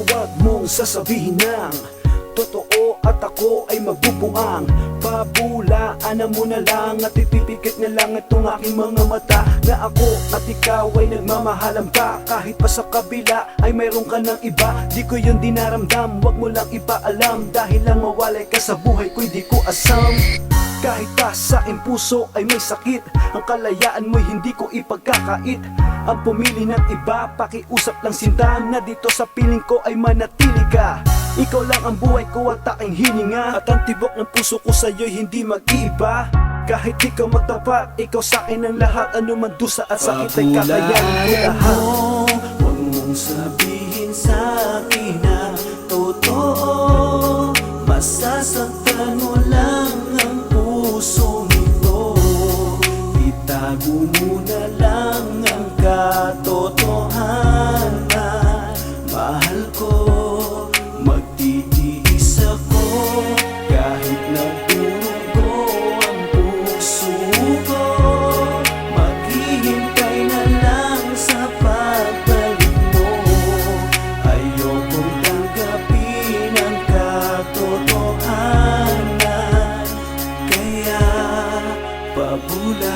wag mong sasabihin ng Totoo at ako ay magbubuang. Pabulaan na mo na lang At ipipikit na lang itong aking mga mata Na ako at ikaw ay nagmamahalan pa Kahit pa sa kabila ay mayroon ka ng iba Di ko yun dinaramdam, wag mo lang ipaalam Dahil lang mawalay ka sa buhay ko di ko asam. Kahit pa sa aking puso ay may sakit Ang kalayaan mo'y hindi ko ipagkakait Ang pumili ng iba, pakiusap lang sinta Na dito sa piling ko ay manatili ka. Ikaw lang ang buhay ko at aking hininga. At ang tibok ng puso ko sa'yo'y hindi mag-iiba. Kahit ikaw magtapat, ikaw sa akin ang lahat. Ano man dusa at sakit ay kakayanin. ko lahat. Huwag mong sabihin sa akin na totoo. Masasaktan mo lang ang puso Itago mo lang ang katotohanan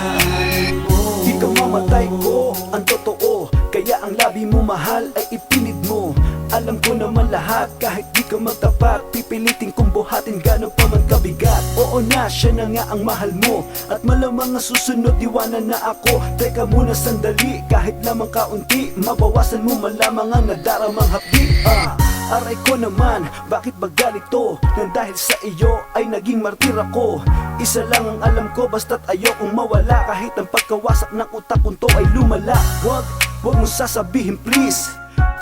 pabulaan mo Ikaw mamatay ko, ang totoo. Kaya ang labi mo mahal ay ipinid mo. Alam ko naman lahat, kahit di ka magtapat Pipilitin kong buhatin gano'n pa man kabigat. Oo na, siya na nga ang mahal mo. At malamang ang susunod, iwanan na ako. Teka muna sandali, kahit lamang kaunti Mabawasan mo malamang ang nadaramang hapdi. Ah, aray ko naman, bakit ba ganito? Nang dahil sa iyo ay naging martir ako. Isa lang ang alam ko, basta't ayokong mawala. Kahit ang pagkawasak ng utak kong to ay lumala. Wag, wag mo sasabihin please.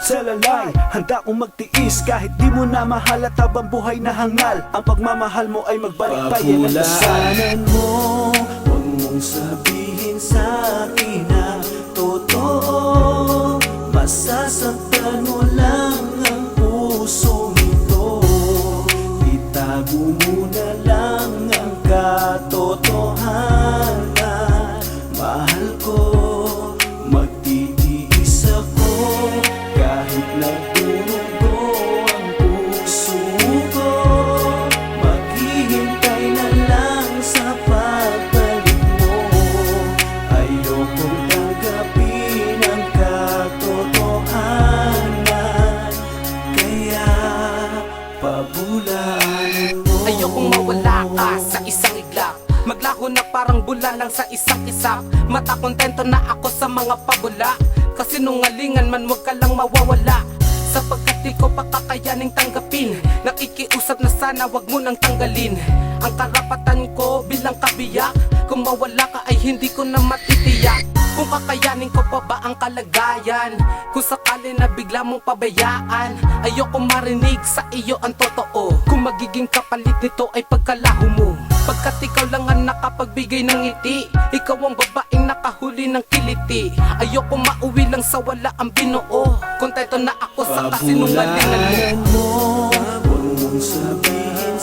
Tell a lie, handa akong magtiis. Kahit di mo na mahal at habang buhay na hangal Ang pagmamahal mo ay magbalik pa yan ang mo Huwag mong sabihin sa ang parang bula lang sa isang isap Mata kontento na ako sa mga pabula. Kasi nungalingan man wag ka lang mawawala. Sapagkat di ko pa tanggapin. Nakikiusap na sana wag mo nang tanggalin. Ang karapatan ko bilang kabiyak Kung mawala ka ay hindi ko na matitiyak. Kung kakayanin ko pa ba ang kalagayan? Kung sakali na bigla mong pabayaan Ayoko marinig sa iyo ang totoo. Kung magiging kapalit nito ay pagkalaho mo Pagkat ikaw lang ang nakapagbigay ng ngiti Ikaw ang babaeng nakahuli ng kiliti. Ayoko mauwi lang sa wala ang binuo. Kontento na ako sa kasinungalingan. Mo Huwag mong sabihin